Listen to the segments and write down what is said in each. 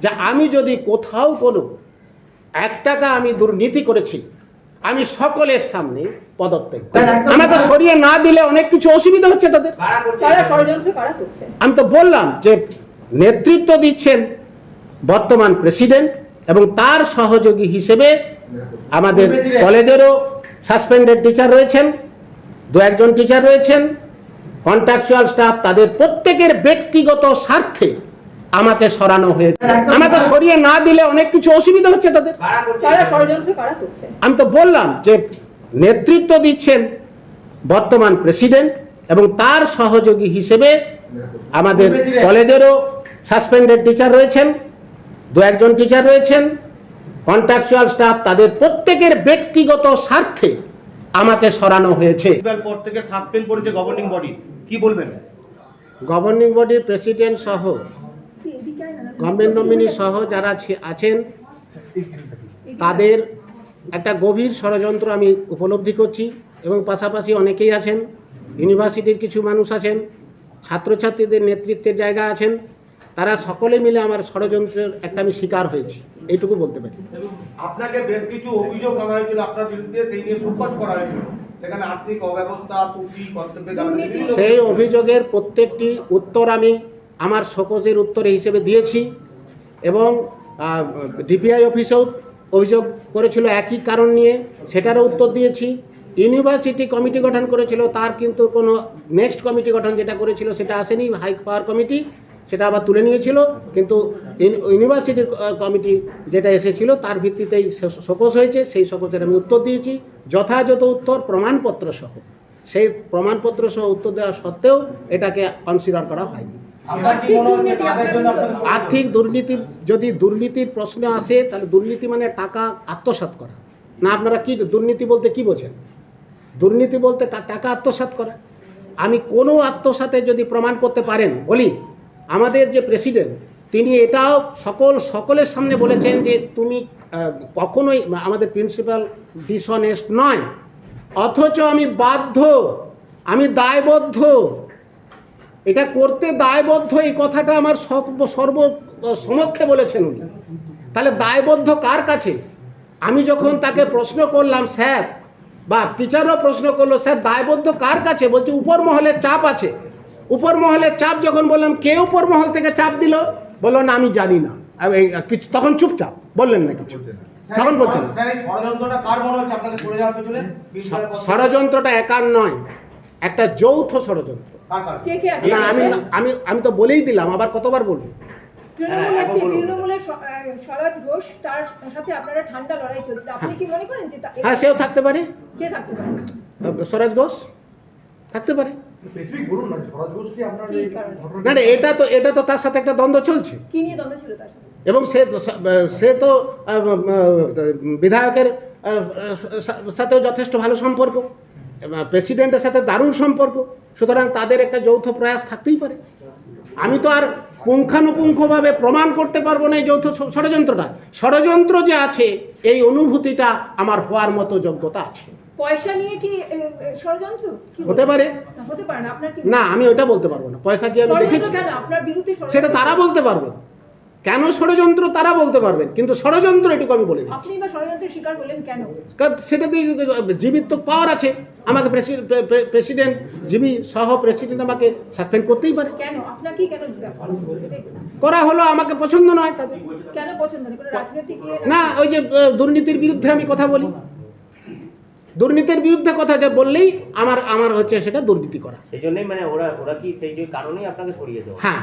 যে আমি যদি কোথাও কোনো এক টাকা আমি দুর্নীতি করেছি আমি সকলের সামনে পদত্যাগ আমাকে সরিয়ে না দিলে অনেক কিছু অসুবিধা হচ্ছে তাদের। আমি তো বললাম যে নেতৃত্ব দিচ্ছেন বর্তমান প্রেসিডেন্ট এবং তার সহযোগী হিসেবে আমাদের কলেজেরও সাসপেন্ডেড টিচার রয়েছেন দু একজন টিচার রয়েছেন কন্ট্রাকচুয়াল স্টাফ তাদের প্রত্যেকের ব্যক্তিগত স্বার্থে আমাকে সরানো হয়েছে। আমাকে সরিয়ে না দিলে অনেক কিছু অসুবিধা হচ্ছে তাদের। আমি তো বললাম যে নেতৃত্ব দিচ্ছেন বর্তমান প্রেসিডেন্ট এবং তার সহযোগী হিসেবে আমাদের কলেজেরও সাসপেন্ডেড টিচার রয়েছেন দু একজন টিচার রয়েছেন কন্ট্রাকচুয়াল স্টাফ তাদের প্রত্যেকের ব্যক্তিগত স্বার্থে আমাকে সরানো হয়েছে। পদ থেকে সাসপেন্ড করেছে গভর্নিং বডি কি বলবেন? গভর্নিং বডির প্রেসিডেন্ট সহ গভর্নমেন্ট নমিনি সহ যারা আছেন তাদের একটা গভীর ষড়যন্ত্র আমি উপলব্ধি করছি এবং পাশাপাশি অনেকেই আছেন ইউনিভার্সিটির কিছু মানুষ আছেন ছাত্রছাত্রীদের নেতৃত্বের জায়গা আছেন তারা সকলে মিলে আমার ষড়যন্ত্রের একটা আমি শিকার হয়েছি। এইটুকু বলতে পারি। আপনাকে বেশ কিছু অভিযোগ আনা হয়েছিল আপনার বিরুদ্ধে সেই নিয়ে সুপার করা হয়েছিল। সেই অভিযোগের প্রত্যেকটি উত্তর আমি আমার শোকজের উত্তরে হিসেবে দিয়েছি এবং ডিপিআই অফিসেও অভিযোগ করেছিল একই কারণ নিয়ে, সেটারও উত্তর দিয়েছি। ইউনিভার্সিটি কমিটি গঠন করেছিল, তার কিন্তু কোনো নেক্সট কমিটি গঠন যেটা করেছিল সেটা আসেনি, হাই পাওয়ার কমিটি, সেটা আবার তুলে নিয়েছিল, কিন্তু ইউনি- ইউনিভার্সিটির কমিটি যেটা এসেছিল, তার ভিত্তিতেই শো- হয়েছে, সেই শোকজের আমি উত্তর দিয়েছি। যথাযথ উত্তর, প্রমাণপত্র সহ। সেই প্রমাণপত্র সহ উত্তর দেওয়া সত্ত্বেও এটাকে কনসিডার করা হয়নি। আর্থিক দুর্নীতি আপনার আর্থিক দুর্নীতি যদি দুর্নীতির প্রশ্ন আসে তাহলে দুর্নীতি মানে টাকা আত্মসাৎ করা। না আপনারা কি দুর্নীতি বলতে কি বোঝেন? দুর্নীতি বলতে টাকা আত্মসাৎ করা। আমি কোনো আত্মসাতে যদি প্রমাণ করতে পারেন বলি আমাদের যে প্রেসিডেন্ট তিনি এটাও সকল সকলের সামনে বলেছেন যে তুমি কখনোই আমাদের প্রিন্সিপাল ডিসঅনেস্ট নয়। অথচ আমি বাধ্য আমি দায়বদ্ধ এটা করতে দায়বদ্ধ এই কথাটা আমার সর্ব- সর্ব সমক্ষে বলেছেন উনি। তাহলে দায়বদ্ধ কার কাছে? আমি যখন তাকে প্রশ্ন করলাম স্যার বা টিচারও প্রশ্ন করল স্যার দায়বদ্ধ কার কাছে? বলছে উপর মহলের চাপ আছে। উপর মহলের চাপ যখন বললাম কে উপর মহল থেকে চাপ দিল? বলল না আমি জানি না। এই কিছু তখন চুপচাপ বললেন না কিছু। তখন বলছেন? ষড়যন্ত্রটা একার নয়। একটা যৌথ ষড়যন্ত্র। কার কার? কে কে আছে? না আমি আমি আমি তো বলেই দিলাম আবার কতবার বলব? তৃণমূল নেত্রী তৃণমূলের স- আহ, স্বরাজ ঘোষ তার সাথে আপনারা ঠান্ডা লড়াই চলছিল। আপনি কি মনে করেন যে তা- হ্যাঁ সেও থাকতে পারে। কে থাকতে পারে? স্বরাজ ঘোষ? থাকতে পারে। না না এটা তো এটা তো তার সাথে একটা দ্বন্দ্ব চলছে। কি নিয়ে দ্বন্দ্ব ছিল তার সাথে? এবং সে তো সে তো বিধায়কের সাথেও যথেষ্ট ভালো সম্পর্ক। প্রেসিডেন্টের সাথে দারুণ সম্পর্ক। সুতরাং তাদের একটা যৌথ প্রয়াস থাকতেই পারে। আমি তো আর পুঙ্খানুপুঙ্খভাবে প্রমাণ করতে পারব না এই যৌথ ষড়যন্ত্রটা। ষড়যন্ত্র যে আছে এই অনুভূতিটা আমার হওয়ার মতো যোগ্যতা আছে। পয়সা নিয়ে কি ষড়যন্ত্র? হতে পারে। না, আমি ওটা বলতে পারব না। পয়সা কি আমি দেখেছি? সেটা তারা বলতে পারবেন কেন ষড়যন্ত্র তারা বলতে পারবেন? কিন্তু ষড়যন্ত্র এটুকু আমি বলে কেন? কারণ সেটাতে জীবিত তো পাওয়ার আছে। আমাকে প্রেসিডেন্ট জিবি সহ প্রেসিডেন্ট আমাকে সাসপেন্ড করতেই পারে। করা হলো? আমাকে পছন্দ নয়। তাদের ইয়ে না ওই যে দুর্নীতির বিরুদ্ধে আমি কথা বলি। দুর্নীতির বিরুদ্ধে কথা যে বললেই আমার আমার হচ্ছে সেটা দুর্নীতি করা। সেই জন্যই মানে ওরা ওরা কি সেই যে কারণেই আপনাকে সরিয়ে দেওয়া? হ্যাঁ।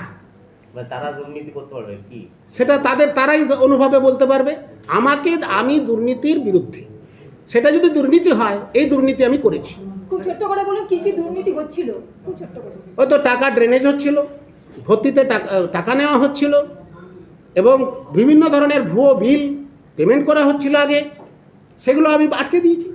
তারা দুর্নীতি করতে পারবে কি? সেটা তাদের তারাই অনুভবে বলতে পারবে আমাকে আমি দুর্নীতির বিরুদ্ধে। সেটা যদি দুর্নীতি হয় এই দুর্নীতি আমি করেছি। খুব ছোট্ট করে বলুন কি কি দুর্নীতি হচ্ছিল? খুব ছোট্ট করে ওই তো টাকা ড্রেনেজ হচ্ছিল ভর্তিতে টাকা নেওয়া হচ্ছিল এবং বিভিন্ন ধরনের ভুয়ো বিল পেমেন্ট করা হচ্ছিল আগে। সেগুলো আমি আটকে দিয়েছি।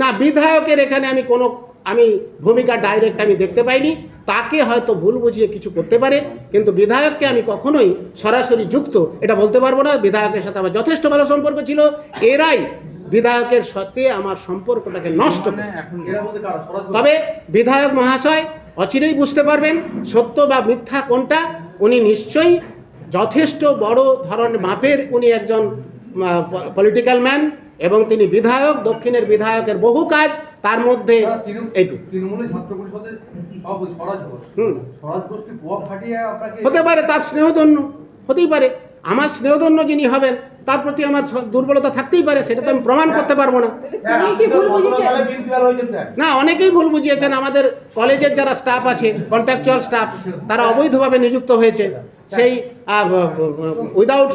না বিধায়কের এখানে আমি কোনো আমি ভূমিকা ডাইরেক্ট আমি দেখতে পাইনি। তাকে হয়তো ভুল বুঝিয়ে কিছু করতে পারে কিন্তু বিধায়ককে আমি কখনোই সরাসরি যুক্ত এটা বলতে পারব না বিধায়কের সাথে আমার যথেষ্ট ভালো সম্পর্ক ছিল। এরাই বিধায়কের সাথে আমার সম্পর্কটাকে নষ্ট ঘোষ তবে বিধায়ক মহাশয় অচিরেই বুঝতে পারবেন সত্য বা মিথ্যা কোনটা উনি নিশ্চয়ই যথেষ্ট বড় ধরনের মাপের উনি একজন পলিটিক্যাল ম্যান এবং তিনি বিধায়ক দক্ষিণের বিধায়কের বহু কাজ তার মধ্যে হতে পারে তার স্নেহধন্য হতেই পারে। আমার স্নেহধন্য যিনি হবেন তার প্রতি আমার দুর্বলতা থাকতেই পারে সেটা তো আমি প্রমাণ করতে পারব না। স্যার না অনেকেই ভুল বুঝিয়েছেন। আমাদের কলেজের যারা স্টাফ আছে কন্ট্রাকচুয়াল স্টাফ তারা অবৈধভাবে নিযুক্ত হয়েছে। সেই উইদাউট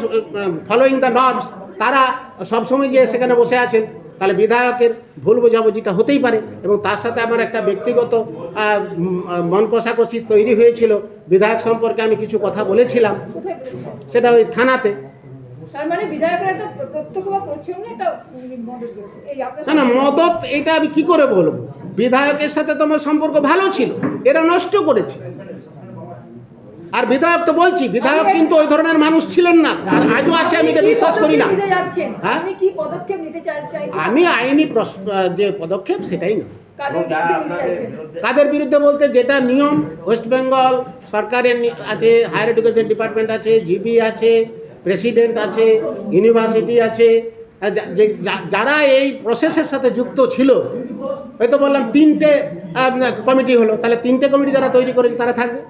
ফলোয়িং দ্য নর্মস তারা সবসময় যে সেখানে বসে আছেন তাহলে বিধায়কের ভুল বোঝাবুঝিটা হতেই পারে এবং তার সাথে আমার একটা ব্যক্তিগত মন কষাকষি তৈরি হয়েছিল। বিধায়ক সম্পর্কে আমি কিছু কথা বলেছিলাম। সেটা ওই থানাতে। মানে না না মদত এটা আমি কি করে বলব? বিধায়কের সাথে তোমার সম্পর্ক ভালো ছিল। এরা নষ্ট করেছে। আর বিধায়ক তো বলছি বিধায়ক কিন্তু ওই ধরনের মানুষ ছিলেন না। আর আজও আছে আমি এটা বিশ্বাস করি না। হ্যাঁ? আপনি কি পদক্ষেপ নিতে চাই- চাইছেন? আমি আইনি যে পদক্ষেপ সেটাই না। কাদের বিরুদ্ধে বলতে যেটা নিয়ম ওয়েস্ট বেঙ্গল সরকারের আছে হায়ার এডুকেশন ডিপার্টমেন্ট আছে জিবি আছে প্রেসিডেন্ট আছে ইউনিভার্সিটি আছে যারা এই প্রসেসের সাথে যুক্ত ছিল হয়তো বললাম তিনটে কমিটি হলো তাহলে তিনটে কমিটি যারা তৈরি করেছে তারা থাকবে?